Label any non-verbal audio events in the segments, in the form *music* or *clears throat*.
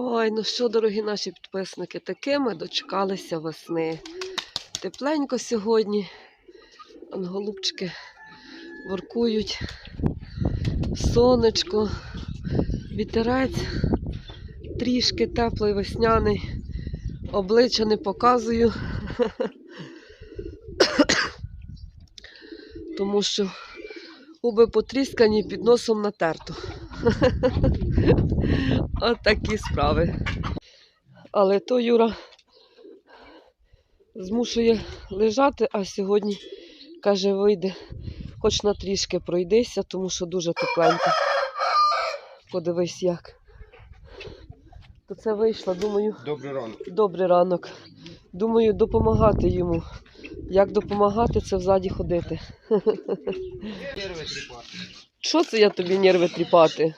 Ой, ну що, дорогі наші підписники, таки ми дочекалися весни. Тепленько сьогодні. Он голубчики воркують. Сонечко, вітерець, трішки теплий весняний. Обличчя не показую. Тому що губи потріскані під носом натерто. От такі справи. Але то Юра змушує лежати, а сьогодні каже, вийде, хоч на трішки пройдися, тому що дуже тепленько. Подивись як. То це вийшло, думаю, Добрий ранок. добрий ранок. Думаю, допомагати йому. Як допомагати, це взаді ходити. Що це я тобі нерви тріпати?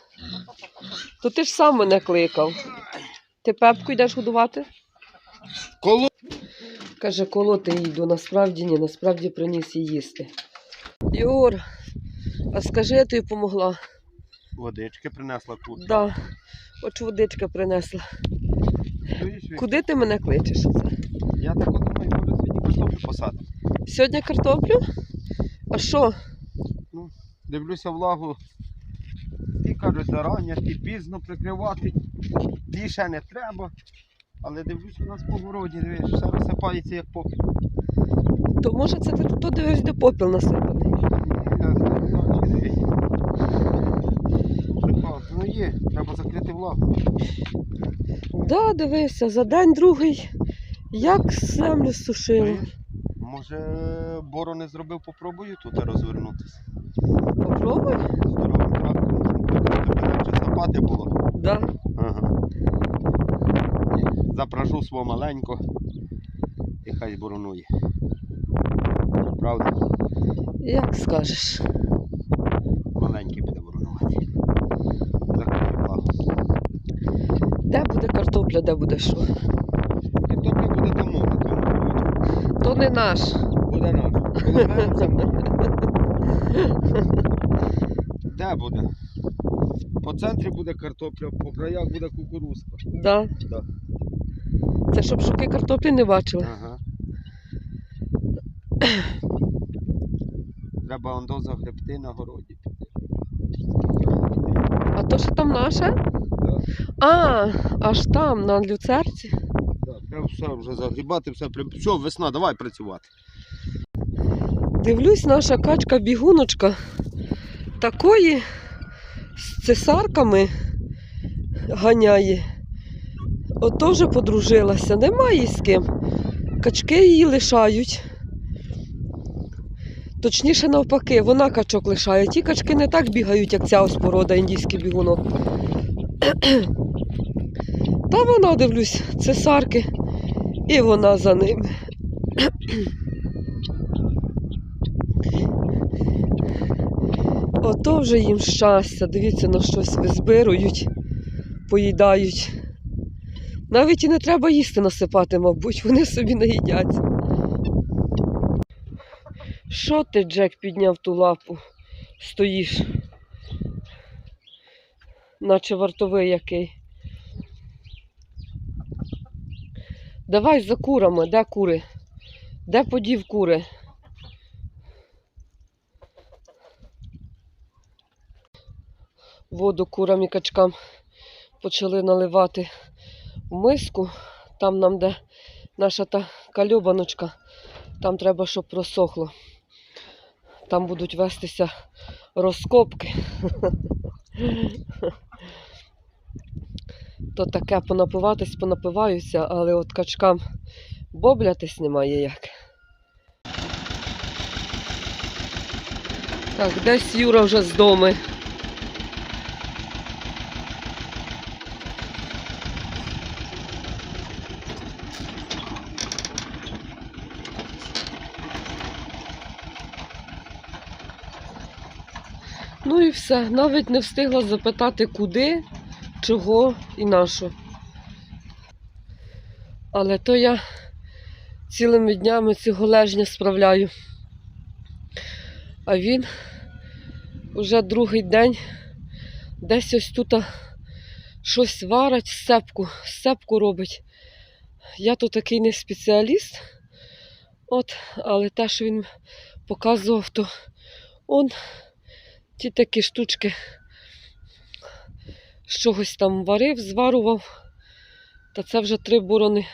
То ти ж сам мене кликав. Ти пепку йдеш годувати? Коло. Каже, колоти йду. Насправді ні, насправді приніс їй їсти. Юр, а скажи, я тобі помогла. Водички принесла куртка. Да. Хоч водичка принесла. Чуєш, Вік? Куди ти мене кличеш? Я так от думаю, може сьогодні картоплю посадити. Сьогодні картоплю? А що? Дивлюся влагу. Кажуть, зарання, пізно прикривати. Ще не треба. Але дивлюсь, у нас по городі, дивиш, все розсипається як попіл. То може це ти тут дивись, де попіл насипаний. Не Ну є, треба закрити влагу. Да, дивися, за день другий. Як землю сушило. Чуєш? Може, борони зробив, попробую тут розвернутися. Попробуй. Да. Ага. Запражу свого маленько і хай боронує. Правда? Як скажеш. Маленький буде боронувати. Де буде картопля, де буде що? Тобі буде тому, на тому. То не наш. Буде наш. *laughs* Де буде? По центрі буде картопля, по краях буде кукурузка. Да. Да. Це щоб жуки картоплі не бачили. Ага. Треба ондо загребти на городі. А то що там наше? Да. А, аж там, на люцерці. Так, треба все вже загрібати, все при... Все, весна, давай працювати. Дивлюсь, наша качка бігуночка такої цесарками ганяє. Ото вже подружилася, немає з ким. Качки її лишають. Точніше, навпаки, вона качок лишає. Ті качки не так бігають, як ця ось порода індійський бігунок. Та вона, дивлюсь, цесарки, і вона за ними. Ото вже їм щастя. Дивіться, на щось визбирують, поїдають. Навіть і не треба їсти насипати, мабуть, вони собі наїдяться. Що ти, Джек, підняв ту лапу? Стоїш? Наче вартовий який. Давай за курами, де кури? Де подів кури? Воду курам і качкам почали наливати в миску. Там нам, де наша та кальобаночка, там треба, щоб просохло. Там будуть вестися розкопки. *laughs* То таке понапиватись, понапиваються, але от качкам боблятись немає як. Так, десь Юра вже з дому. Ну і все. Навіть не встигла запитати, куди, чого і на що. Але то я цілими днями цього лежня справляю. А він уже другий день десь ось тут щось варить, сепку, сепку робить. Я то такий не спеціаліст, от, але те, що він показував, то он ті такі штучки чогось там варив, зварував. Та це вже три борони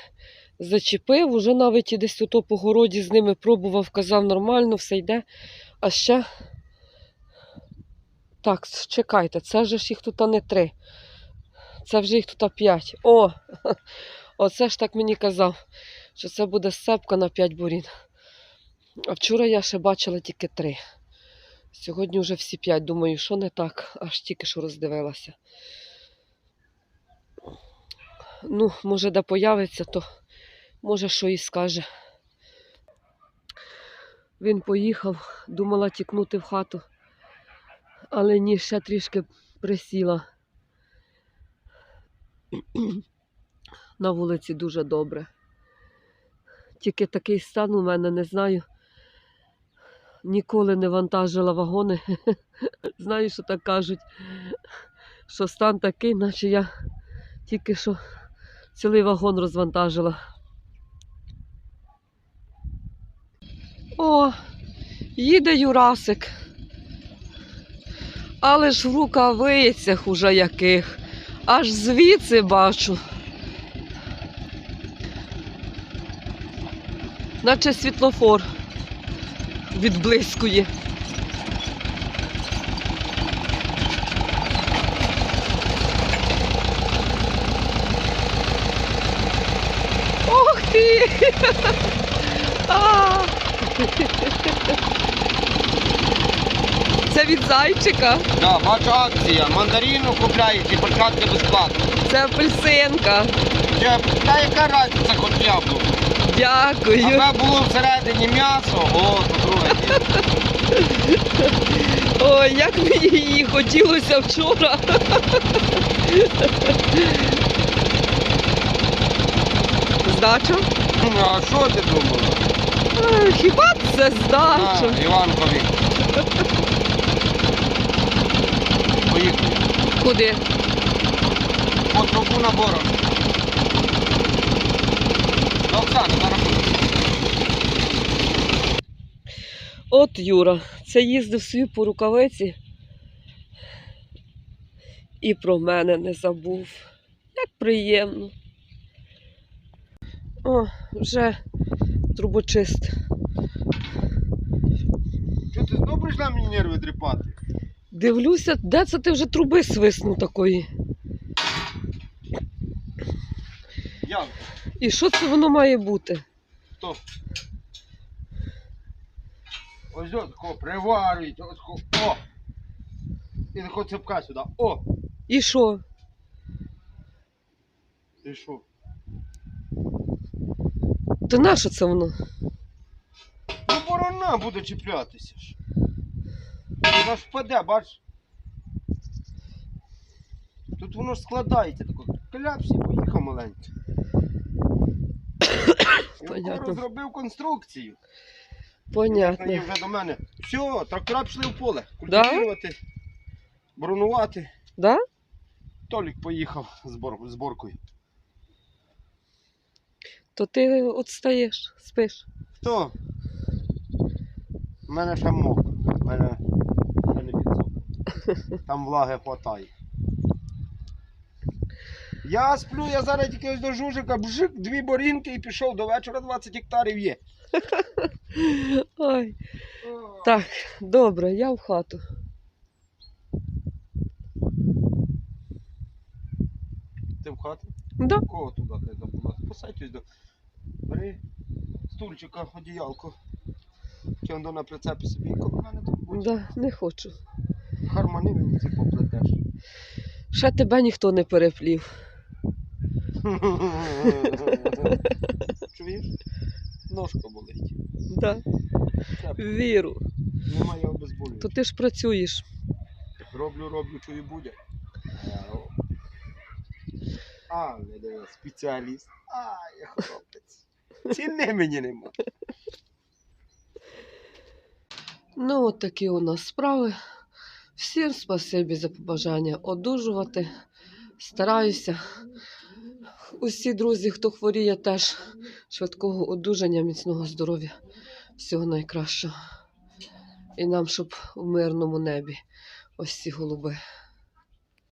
зачепив, уже навіть і десь ото по городі з ними пробував, казав нормально, все йде. А ще. Так, чекайте, це вже ж їх тут не три. Це вже їх тут п'ять. О! *laughs* Оце ж так мені казав, що це буде сцепка на п'ять бурін. А вчора я ще бачила тільки три. Сьогодні вже всі п'ять. Думаю, що не так, аж тільки що роздивилася. Ну, може, де появиться, то може що і скаже. Він поїхав, думала тікнути в хату, але ні, ще трішки присіла. *clears throat* На вулиці дуже добре. Тільки такий стан у мене не знаю. Ніколи не вантажила вагони. *laughs* Знаю, що так кажуть, що стан такий, наче я тільки що цілий вагон розвантажила. О, їде Юрасик. Але ж в рукавицях уже яких. Аж звідси бачу. Наче світлофор відблискує. Ох ти! *laughs* *laughs* Це від зайчика, Да, бачу акція. Мандарину купляють і початки безплатно. це апельсинка. Та яка разниця хоч яблук? Дякую. Аби було всередині м'ясо, о, то друге. діло. Ой, як мені її хотілося вчора. Здача? Ну, А що ти думала? Е, Хіба це А, здача? Іванкові. Поїхали. Куди? По Оксани, зараз буде. От Юра, це їздив собі по рукавиці і про мене не забув. Як приємно. О, вже трубочист. Що ти знову прийшла мені нерви тріпати? Дивлюся, де це ти вже труби свиснув такої? Я. І що це воно має бути? Хто? Ось от тако приварюють, ось тако, о! І тако цепка сюди, о! І що? І що? То на що це воно? Ну борона буде чіплятися ж. Вона ж впаде, бач. Тут воно ж складається тако. Кляпсі поїхав маленький. Я розробив конструкцію. Понятно. І вже до мене. Все, трактора пішли в поле. Культивувати, бронувати. Да? Толік поїхав з бор- зборкою. То ти от стаєш, спиш. Хто? У мене ще мокро. У мене ще не підсох. *laughs* Там влаги хватає. Я сплю, я зараз тільки ось до жужика, бжик, дві борінки і пішов до вечора 20 гектарів є. *laughs* Ой, так, добре, я в хату. Ти в хату? Да? Кого туди ти забула? Посадь до. Бери стульчика, одіялко. Чи он на прицепі собі, коло мене тут будь. Да, не хочу. Хармони мені ці поплетеш. Ще тебе ніхто не переплів. Чуєш? Ножка болить. Да. Віру. Немає обезболюючого. То ти ж працюєш. Роблю, роблю, чую буде. А, не диви, спеціаліст. А, я хлопець. Ціни мені нема. Ну, от такі у нас справи. Всім спасибі за побажання одужувати, Стараюся. Усі друзі, хто хворіє, теж швидкого одужання, міцного здоров'я, всього найкращого. І нам, щоб у мирному небі ось ці голуби